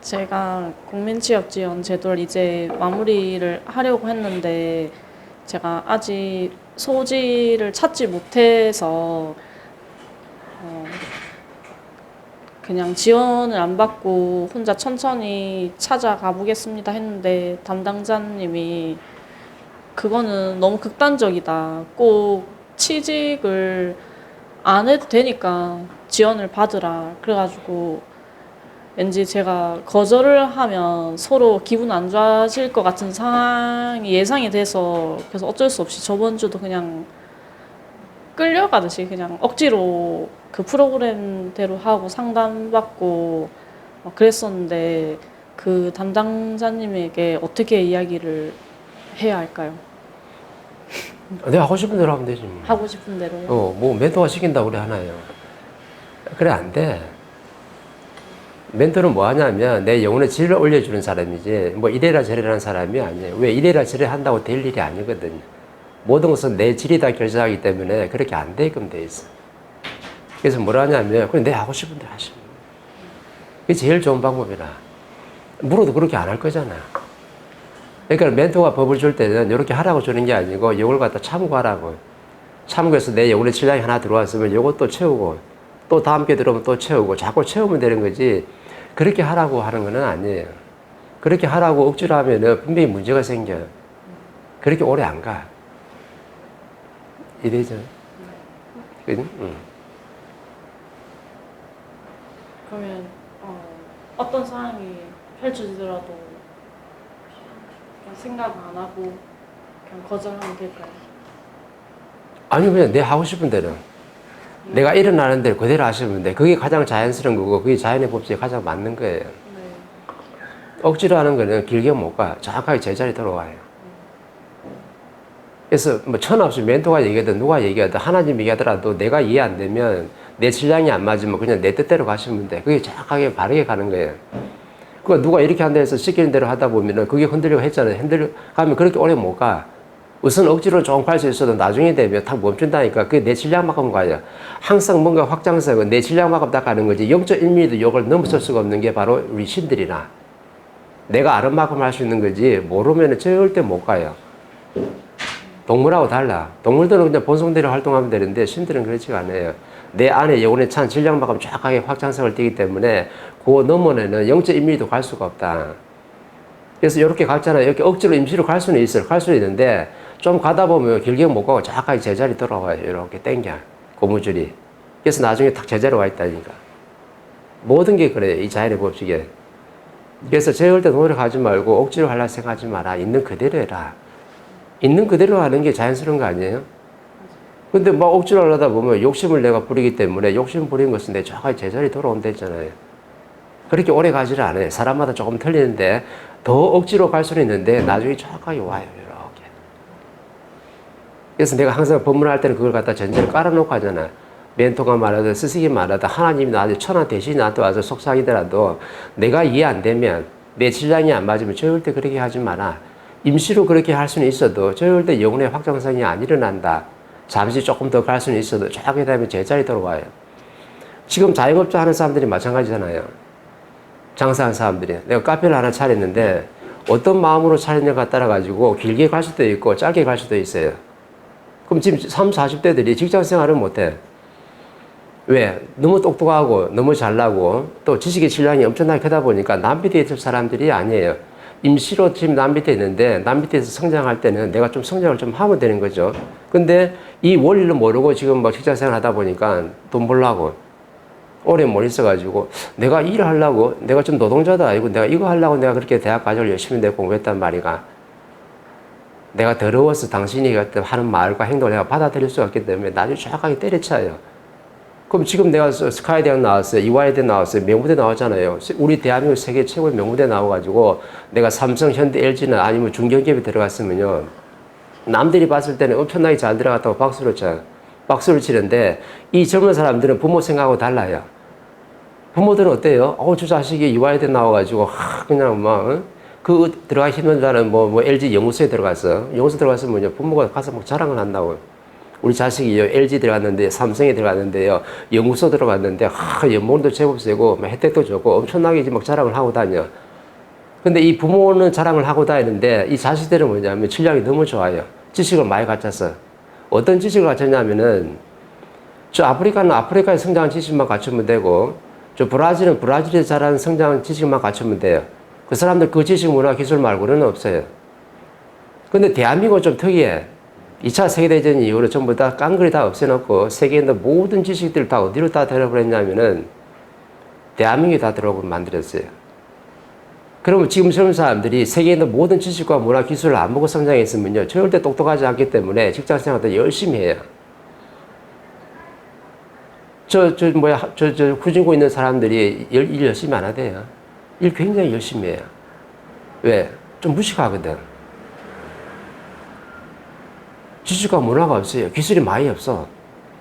제가 국민취업지원 제도를 이제 마무리를 하려고 했는데 제가 아직 소지를 찾지 못해서 어, 그냥 지원을 안 받고 혼자 천천히 찾아가 보겠습니다 했는데 담당자님이 그거는 너무 극단적이다. 꼭 취직을 안 해도 되니까 지원을 받으라. 그래가지고 왠지 제가 거절을 하면 서로 기분 안 좋아질 것 같은 상황이 예상이 돼서 그래서 어쩔 수 없이 저번 주도 그냥 끌려가듯이 그냥 억지로 그 프로그램대로 하고 상담받고 막 그랬었는데 그 담당자님에게 어떻게 이야기를 해야 할까요? 내가 하고 싶은 대로 하면 되지. 뭐. 하고 싶은 대로요. 어, 뭐 멘토가 시킨다고 그래 하나요? 그래 안 돼. 멘토는 뭐 하냐면 내 영혼의 질을 올려주는 사람이지 뭐 이래라 저래라 는 사람이 아니에요. 왜 이래라 저래 한다고 될 일이 아니거든. 모든 것은 내 질이 다 결정하기 때문에 그렇게 안 되게끔 돼 있어. 그래서 뭐라 하냐면 그냥 내 하고 싶은 대로 하시면 그게 제일 좋은 방법이라. 물어도 그렇게 안 할 거잖아. 그러니까 멘토가 법을 줄 때는 이렇게 하라고 주는 게 아니고 이걸 갖다 참고하라고. 참고해서 내 영혼의 질량이 하나 들어왔으면 이것도 채우고 또 다음 게 들어오면 또 채우고 자꾸 채우면 되는 거지 그렇게 하라고 하는 거는 아니에요. 그렇게 하라고 억지로 하면은 분명히 문제가 생겨요. 그렇게 오래 안 가. 이래죠. 그지? 응. 그러면 어, 어떤 상황이 펼쳐지더라도 생각 안 하고 그냥 거절하면 될까요? 아니 그냥 내 하고 싶은 대로 내가 일어나는 대로 그대로 하시면 돼. 그게 가장 자연스러운 거고 그게 자연의 법칙에 가장 맞는 거예요. 네. 억지로 하는 거는 길게 못 가. 정확하게 제자리 돌아와요. 그래서 뭐 천없이 멘토가 얘기하든 누가 얘기하든 하나님 얘기하더라도 내가 이해 안 되면 내 질량이 안 맞으면 그냥 내 뜻대로 가시면 돼. 그게 정확하게 바르게 가는 거예요. 그 누가 이렇게 한다 해서 시키는 대로 하다 보면은 그게 흔들리고 했잖아요. 흔들려 가면 그렇게 오래 못 가. 우선 억지로 조금 갈수 있어도 나중에 되면 탁 멈춘다니까 그게 내 질량만큼 가요. 항상 뭔가 확장성은 내 질량만큼 딱 가는 거지 0.1mm도 이걸 넘어설 수가 없는 게 바로 우리 신들이나 내가 아는 만큼 할 수 있는 거지 모르면 절대 못 가요. 동물하고 달라. 동물들은 그냥 본성대로 활동하면 되는데 신들은 그렇지가 않아요. 내 안에 영혼의 찬 질량만큼 정확하게 확장성을 띠기 때문에 그 너머에는 0.1mm도 갈 수가 없다. 그래서 이렇게 갔잖아요. 이렇게 억지로 임시로 갈 수는 있어요. 갈 수는 있는데 좀 가다 보면 길게 못 가고 정확하게 제자리 돌아와요. 이렇게 땡겨. 고무줄이. 그래서 나중에 탁 제자리 와 있다니까. 모든 게 그래요. 이 자연의 법칙에. 그래서 제어할 때 노력하지 말고 억지로 하려 생각하지 마라. 있는 그대로 해라. 있는 그대로 하는 게 자연스러운 거 아니에요? 근데 막 억지로 하려다 보면 욕심을 내가 부리기 때문에 욕심 부린 것은 내 정확하게 제자리 돌아온다 했잖아요. 그렇게 오래 가지를 않아요. 사람마다 조금 틀리는데 더 억지로 갈 수는 있는데 나중에 정확하게 와요. 이렇게. 그래서 내가 항상 법문할 때는 그걸 갖다 전제를 깔아놓고 하잖아. 멘토가 말하든 스승이 말하든 하나님이 나한테 천하 대신이 나한테 와서 속삭이더라도 내가 이해 안 되면 내 질량이 안 맞으면 절대 그렇게 하지 마라. 임시로 그렇게 할 수는 있어도 절대 영혼의 확장성이 안 일어난다. 잠시 조금 더 갈 수는 있어도 저하게 되면 제자리 돌아와요. 지금 자영업자 하는 사람들이 마찬가지잖아요. 장사하는 사람들이. 내가 카페를 하나 차렸는데 어떤 마음으로 차렸냐가 따라가지고 길게 갈 수도 있고 짧게 갈 수도 있어요. 그럼 지금 3, 40대들이 직장 생활을 못해. 왜? 너무 똑똑하고 너무 잘나고 또 지식의 질량이 엄청나게 크다 보니까 남 밑에 있을 사람들이 아니에요. 임시로 지금 남 밑에 있는데 남 밑에서 성장할 때는 내가 좀 성장을 좀 하면 되는 거죠. 근데 이 원리를 모르고 지금 막 직장 생활 하다 보니까 돈 벌라고 오래 못 있어가지고 내가 일을 하려고 내가 좀 노동자다 아니고 내가 이거 하려고 내가 그렇게 대학 과정을 열심히 내가 공부했단 말이가 내가 더러워서 당신이 하는 말과 행동을 내가 받아들일 수 없기 때문에 나중에 정확하게 때려쳐요. 그럼 지금 내가 스카이 대학 나왔어요. 이화여대 나왔어요. 명무대 나왔잖아요. 우리 대한민국 세계 최고의 명무대 나와가지고 내가 삼성, 현대, LG는 아니면 중견기업에 들어갔으면요. 남들이 봤을 때는 엄청나게 잘 들어갔다고 박수를 쳐요. 박수를 치는데 이 젊은 사람들은 부모 생각하고 달라요. 부모들은 어때요? 어, 저 자식이 이화여대 나와가지고 하, 그냥 막 어? 그 들어가기 힘든 자는 뭐, 뭐 LG 연구소에 들어갔어. 연구소 들어갔으면 부모가 가서 막 자랑을 한다고. 우리 자식이요 LG 들어갔는데 삼성에 들어갔는데요 연구소 들어갔는데 하 연봉도 제법 세고 막 혜택도 좋고 엄청나게 막 자랑을 하고 다녀. 근데 이 부모는 자랑을 하고 다니는데 이 자식들은 뭐냐면 질량이 너무 좋아요. 지식을 많이 갖춰서 어떤 지식을 갖췄냐면은 저 아프리카는 아프리카의 성장 지식만 갖추면 되고 저 브라질은 브라질에 자란 성장 지식만 갖추면 돼요. 그 사람들 그 지식 문화 기술 말고는 없어요. 근데 대한민국은 좀 특이해. 2차 세계대전 이후로 전부 다 깡그리 다 없애놓고 있는 모든 지식들 다 어디로 다 데려버렸냐면은 대한민국에 다 들어오고 만들었어요. 그러면 지금 젊은 사람들이 있는 모든 지식과 문화 기술을 안 보고 성장했으면요. 절대 똑똑하지 않기 때문에 직장 생활도 열심히 해요. 저, 저, 뭐야, 저, 저, 후진고 있는 사람들이 일, 일 열심히 안 하대요. 일 굉장히 열심히 해요. 왜? 좀 무식하거든. 지식과 문화가 없어요. 기술이 많이 없어.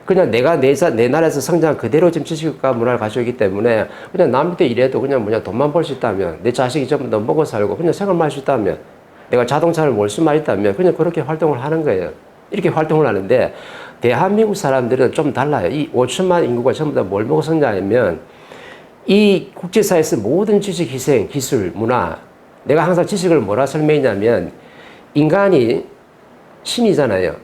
그냥 내가 내, 사- 내 나라에서 성장 그대로 지금 지식과 문화를 가지고 있기 때문에 그냥 남 밑에 일해도 그냥 뭐냐 돈만 벌 수 있다면 내 자식이 전부 다 먹어 살고 그냥 생활만 할 수 있다면 내가 자동차를 몰 수만 있다면 그냥 그렇게 활동을 하는 거예요. 이렇게 활동을 하는데 대한민국 사람들은 좀 달라요. 이 5천만 인구가 전부 다 뭘 먹고 성장하면 이 국제사회에서 모든 지식 희생, 기술, 문화 내가 항상 지식을 뭐라 설명했냐면 인간이 신이잖아요.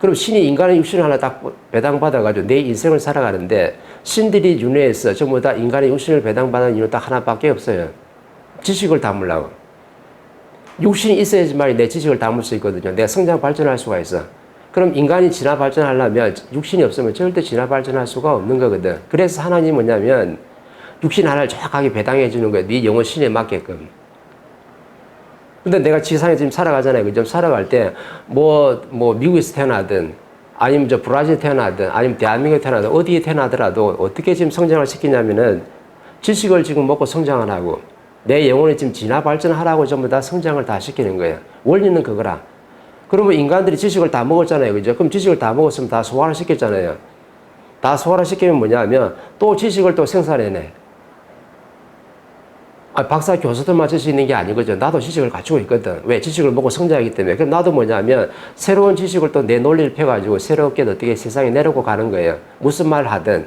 그럼 신이 인간의 육신을 하나 딱 배당받아가지고 내 인생을 살아가는데 신들이 윤회해서 전부 다 인간의 육신을 배당받은 이유 딱 하나밖에 없어요. 지식을 담으려고. 육신이 있어야지만 내 지식을 담을 수 있거든요. 내가 성장 발전할 수가 있어. 그럼 인간이 진화 발전하려면 육신이 없으면 절대 진화 발전할 수가 없는 거거든. 그래서 하나님 뭐냐면 육신 하나를 정확하게 배당해 주는 거예요. 네 영혼 신에 맞게끔. 근데 내가 지상에 지금 살아가잖아요. 그죠? 살아갈 때, 뭐, 뭐, 미국에서 태어나든, 아니면 저 브라질에 태어나든, 아니면 대한민국에 태어나든, 어디에 태어나더라도 어떻게 지금 성장을 시키냐면은 지식을 지금 먹고 성장을 하고, 내 영혼이 지금 진화 발전하라고 전부 다 성장을 다 시키는 거예요. 원리는 그거라. 그러면 인간들이 지식을 다 먹었잖아요. 그죠? 그럼 지식을 다 먹었으면 다 소화를 시켰잖아요. 다 소화를 시키면 뭐냐면 또 지식을 또 생산해내. 아, 박사 교수들만 쓸수 있는 게 아니거든. 나도 지식을 갖추고 있거든. 왜? 지식을 먹고 성장하기 때문에. 그럼 나도 뭐냐면 새로운 지식을 또 내 논리를 펴가지고 새롭게 어떻게 세상에 내려고 가는 거예요. 무슨 말을 하든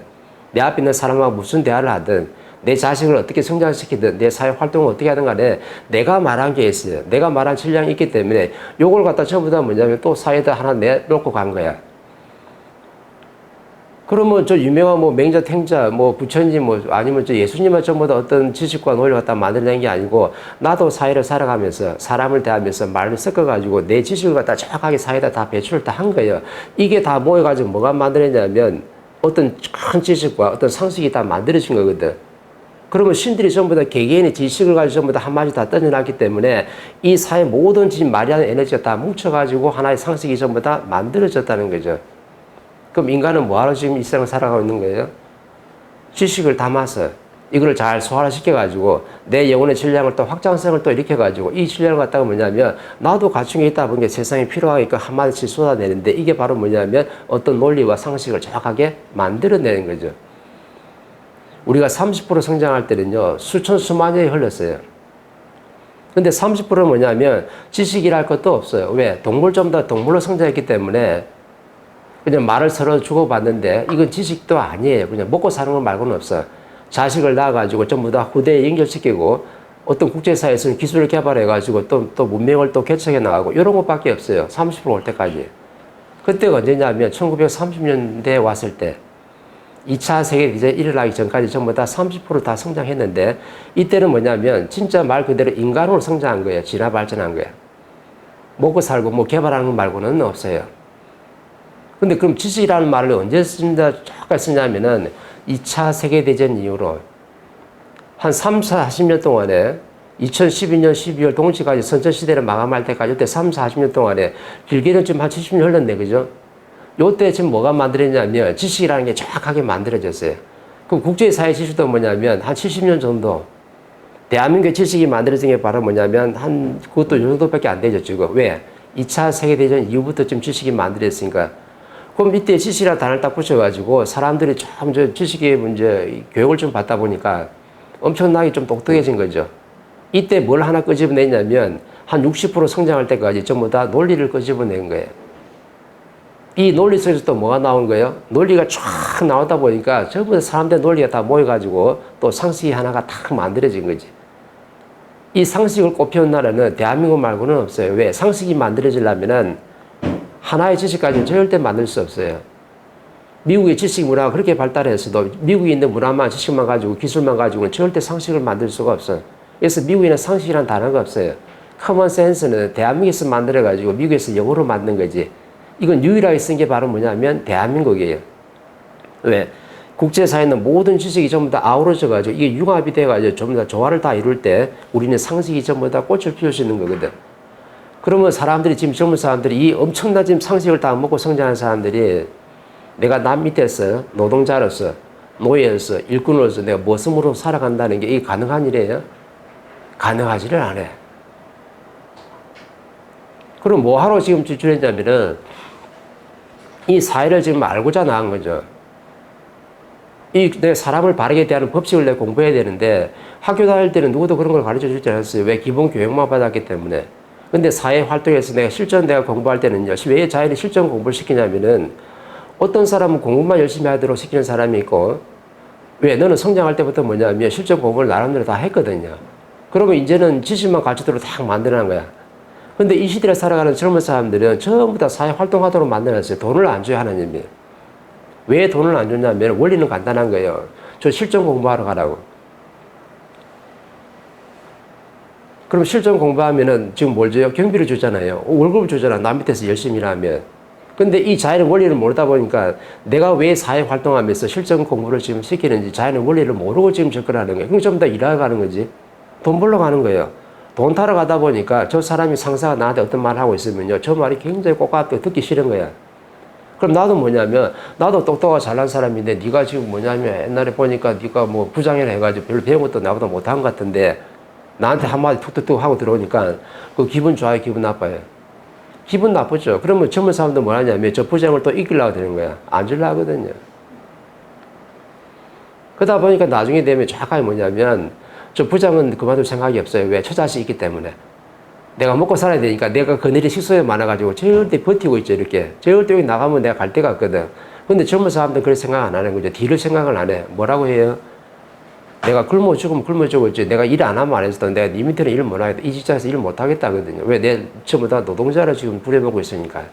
내 앞에 있는 사람하고 무슨 대화를 하든 내 자식을 어떻게 성장시키든 내 사회 활동을 어떻게 하든 간에 내가 말한 게 있어요. 내가 말한 질량이 있기 때문에 요걸 갖다 전부 다 뭐냐면 또 사회에다 하나 내놓고 간 거야. 그러면 저 유명한 뭐 맹자 탱자 뭐 부처님 뭐 아니면 저 예수님을 전부 다 어떤 지식과 논리를 갖다 만들어낸 게 아니고 나도 사회를 살아가면서 사람을 대하면서 말을 섞어가지고 내 지식을 갖다 정확하게 사회에다 다 배출을 다 한 거예요. 이게 다 모여가지고 뭐가 만들어냈냐면 어떤 큰 지식과 어떤 상식이 다 만들어진 거거든. 그러면 신들이 전부 다 개개인의 지식을 가지고 전부 다 한마디 다 던져놨기 때문에 이 사회 모든 지금 말이하는 에너지가 다 뭉쳐가지고 하나의 상식이 전부 다 만들어졌다는 거죠. 그럼 인간은 뭐하러 지금 이 세상을 살아가고 있는 거예요? 지식을 담아서 이거를 잘 소화를 시켜가지고 내 영혼의 질량을 또 확장성을 또 일으켜가지고 이 질량을 갖다가 뭐냐면 나도 게 있다 보니까 세상에 필요하니까 한마디씩 쏟아내는데 이게 바로 뭐냐면 어떤 논리와 상식을 정확하게 만들어내는 거죠. 우리가 30% 성장할 때는요 수천 수만 년이 흘렀어요. 근데 30%는 뭐냐면 지식이랄 것도 없어요. 왜? 동물 좀 더 동물로 성장했기 때문에 그냥 말을 서로 주고받는데 이건 지식도 아니에요. 그냥 먹고 사는 것 말고는 없어. 자식을 낳아가지고 전부 다 후대에 연결시키고 어떤 국제사회에서는 기술을 개발해가지고 또, 또 문명을 또 개척해 나가고 이런 것밖에 없어요. 30%올 때까지. 그때가 언제냐면 1930년대에 왔을 때 2차 세계대전이 일어나기 전까지 전부 다 30%다 성장했는데 이때는 뭐냐면 진짜 말 그대로 인간으로 성장한 거예요. 진화 발전한 거예요. 먹고 살고 뭐 개발하는 것 말고는 없어요. 근데 그럼 지식이라는 말을 언제 쓴다, 잠깐 쓰냐면은 2차 세계대전 이후로 한 3, 40년 동안에 2012년 12월 동시까지 선천시대를 마감할 때까지 그때 3, 40년 동안에 길게는 지금 한 70년 흘렀네, 그죠? 요때 지금 뭐가 만들어졌냐면 지식이라는 게 정확하게 만들어졌어요. 그럼 국제사회 지식도 뭐냐면 한 70년 정도 대한민국의 지식이 만들어진 게 바로 뭐냐면 한 그것도 요 정도밖에 안 되죠, 지금. 왜? 2차 세계대전 이후부터 좀 지식이 만들어졌으니까 그럼 이때 지식이라는 단어를 딱 붙여가지고 사람들이 참저 지식의 문제, 교육을 좀 받다 보니까 엄청나게 좀 똑똑해진 거죠. 이때 뭘 하나 끄집어냈냐면 한 60% 성장할 때까지 전부 다 논리를 끄집어낸 거예요. 이 논리 속에서 또 뭐가 나온 거예요? 논리가 쫙 나오다 보니까 전부 다 사람들 논리가 다 모여가지고 또 상식이 하나가 탁 만들어진 거지. 이 상식을 꼽혀온 나라는 대한민국 말고는 없어요. 왜? 상식이 만들어지려면은 하나의 지식 까지는 절대 만들 수 없어요. 미국의 지식 문화가 그렇게 발달했어도 미국에 있는 문화만 지식만 가지고 기술만 가지고는 절대 상식을 만들 수가 없어요. 그래서 미국에는 상식이라는 단어가 없어요. 커먼 센스는 대한민국에서 만들어 가지고 미국에서 영어로 만든 거지. 이건 유일하게 쓴 게 바로 뭐냐면 대한민국이에요. 왜? 국제사회는 모든 지식이 전부 다 아우러져 가지고 이게 융합이 돼 가지고 전부 다 조화를 다 이룰 때 우리는 상식이 전부 다 꽃을 피울 수 있는 거거든. 그러면 사람들이 지금 젊은 사람들이 이 엄청난 지금 상식을 다 먹고 성장한 사람들이 내가 남 밑에서 노동자로서 노예로서 일꾼으로서 내가 머슴으로 살아간다는 게 이게 가능한 일이에요? 가능하지를 않아요. 그럼 뭐 하러 지금 지출했냐면은 이 사회를 지금 알고자 나온 거죠. 이내 사람을 바르게 대하는 법칙을 내 공부해야 되는데 학교 다닐 때는 누구도 그런 걸 가르쳐 주지 않았어요. 왜 기본 교육만 받았기 때문에. 근데 사회 활동에서 내가 실전 내가 공부할 때는요. 왜 자연히 실전 공부를 시키냐면은 어떤 사람은 공부만 열심히 하도록 시키는 사람이 있고 왜 너는 성장할 때부터 뭐냐면 실전 공부를 나름대로 다 했거든요. 그러면 이제는 지식만 가르치도록 딱 만드는 거야. 근데 이 시대를 살아가는 젊은 사람들은 전부 다 사회 활동하도록 만들었어요. 돈을 안 줘요, 하나님이. 왜 돈을 안 줬냐면 원리는 간단한 거예요. 저 실전 공부하러 가라고. 그럼 실전 공부하면은 지금 뭘 줘요? 경비를 주잖아요. 월급을 주잖아. 남 밑에서 열심히 일하면. 근데 이 자연의 원리를 모르다 보니까 내가 왜 사회 활동하면서 실전 공부를 지금 시키는지 자연의 원리를 모르고 지금 접근하는 거예요. 그럼 전부 다 일하러 가는 거지. 돈 벌러 가는 거예요. 돈 타러 가다 보니까 저 사람이 상사가 나한테 어떤 말을 하고 있으면요. 저 말이 굉장히 꼬깝고 듣기 싫은 거야. 그럼 나도 뭐냐면 나도 똑똑하고 잘난 사람인데 네가 지금 뭐냐면 옛날에 보니까 네가 뭐 부장이라 해가지고 별로 배운 것도 나보다 못한 것 같은데 나한테 한마디 툭툭툭 하고 들어오니까 그 기분 좋아요. 기분 나빠요. 기분 나쁘죠. 그러면 젊은 사람들 뭐 하냐면 저 부장을 또 이기려고 되는 거야. 안 줄라 하거든요. 그러다 보니까 나중에 되면 정확하게 뭐냐면 저 부장은 그만둘 생각이 없어요. 왜? 처자식 있기 때문에. 내가 먹고 살아야 되니까 내가 그늘이 식소에 많아가지고 절대 버티고 있죠 이렇게. 절대 여기 나가면 내가 갈 데가 없거든. 근데 젊은 사람들 그런 생각 안 하는 거죠. 뒤를 생각을 안 해. 뭐라고 해요 내가 굶어 죽으면 굶어 죽었지. 내가 일 안 하면 안 했어 내가 네 밑에는 일 못 하겠다. 이 직장에서 일 못 하겠다거든요. 왜? 내다 노동자를 지금 부려먹고 있으니까